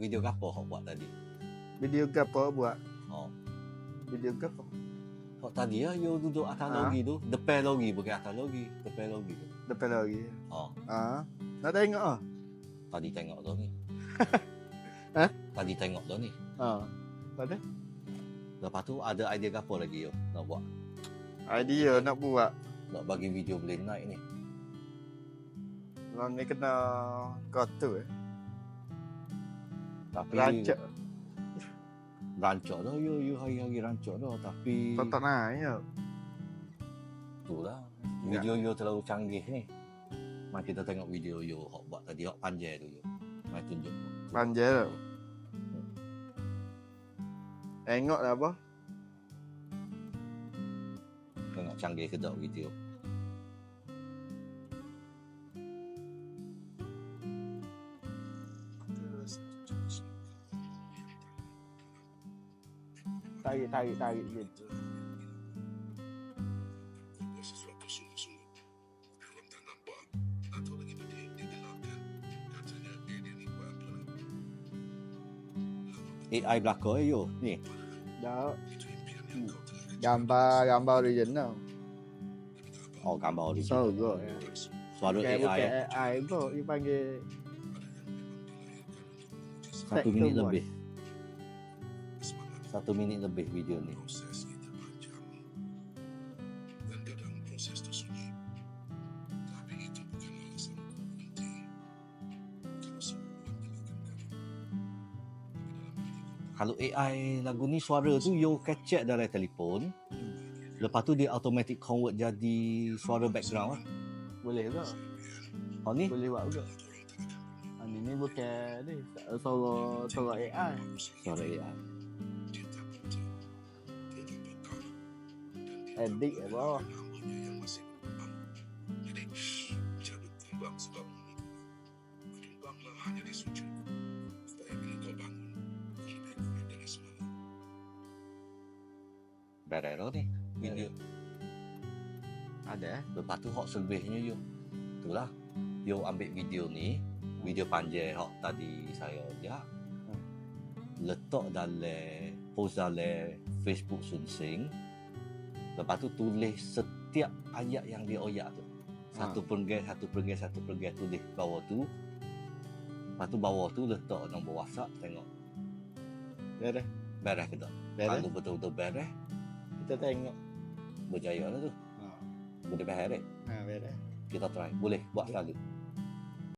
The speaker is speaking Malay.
video apa hok buat tadi? Video apa buat? Oh. Video apa? Hok tadi ya you duduk atas Ha? logi tu, depan logi bukan atas logi, depan logi tu. Depan lagi. Oh, Ah. Nak tengok ah. tadi tengok tu ni. Ha? Tadi tengok tu ni. Ah. Pada Lepas tu ada idea apa lagi yo nak buat? idea nak buat. Nak bagi video boleh naik ni. Orang ni kena kotor eh. Tapi Rancak. rancak dah yo yo hari-hari rancak dah tapi Tak tak naik ya. tu lah. Video yo terlalu canggih ni. Mari kita tengok video yo hok buat tadi hok panjang tu yo. Mari tunjuk. Panjang tu. Tengok lah apa? Tengok canggih ke tak video. Ni buat apa lah. AI belakang eh yo. Ni. Dah Itu impian yang kau tengah kejar. gambar gambar original. Oh gambar ni. So good. Ya. Suara Bukan AI. bukan eh. AI tu dia panggil Satu Tech minit tu lebih. Satu minit lebih video ni. proses kita panjang. Dan kadang proses tu sunyi. Tapi itu bukan alasan kau berhenti. Kalau semua kau Kalau AI lagu ni suara tu you capture dari telefon. Lepas tu dia automatic convert jadi suara background lah. boleh tu. Oh ni Boleh buat juga. Ah, ni ni bukan ni solo solo AI. suara AI. Dari semalam. Beres dah ni video. Ada eh? Lepas tu hok selebihnya you. Itulah. You ambil video ni, video panjang hok tadi saya ajak. Letak dalam post dalam Facebook Sun Sing. Lepas tu tulis setiap ayat yang dia oyak tu. Satu perenggan, satu perenggan, satu perenggan tulis bawah tu. Lepas tu bawah tu letak nombor WhatsApp tengok. Beres. Beres ke tak? Beres. Kalau betul-betul beres, Kita tengok. berjaya lah tu. Ha. Boleh beres. Ha, beres. Kita try. Boleh buat sekali.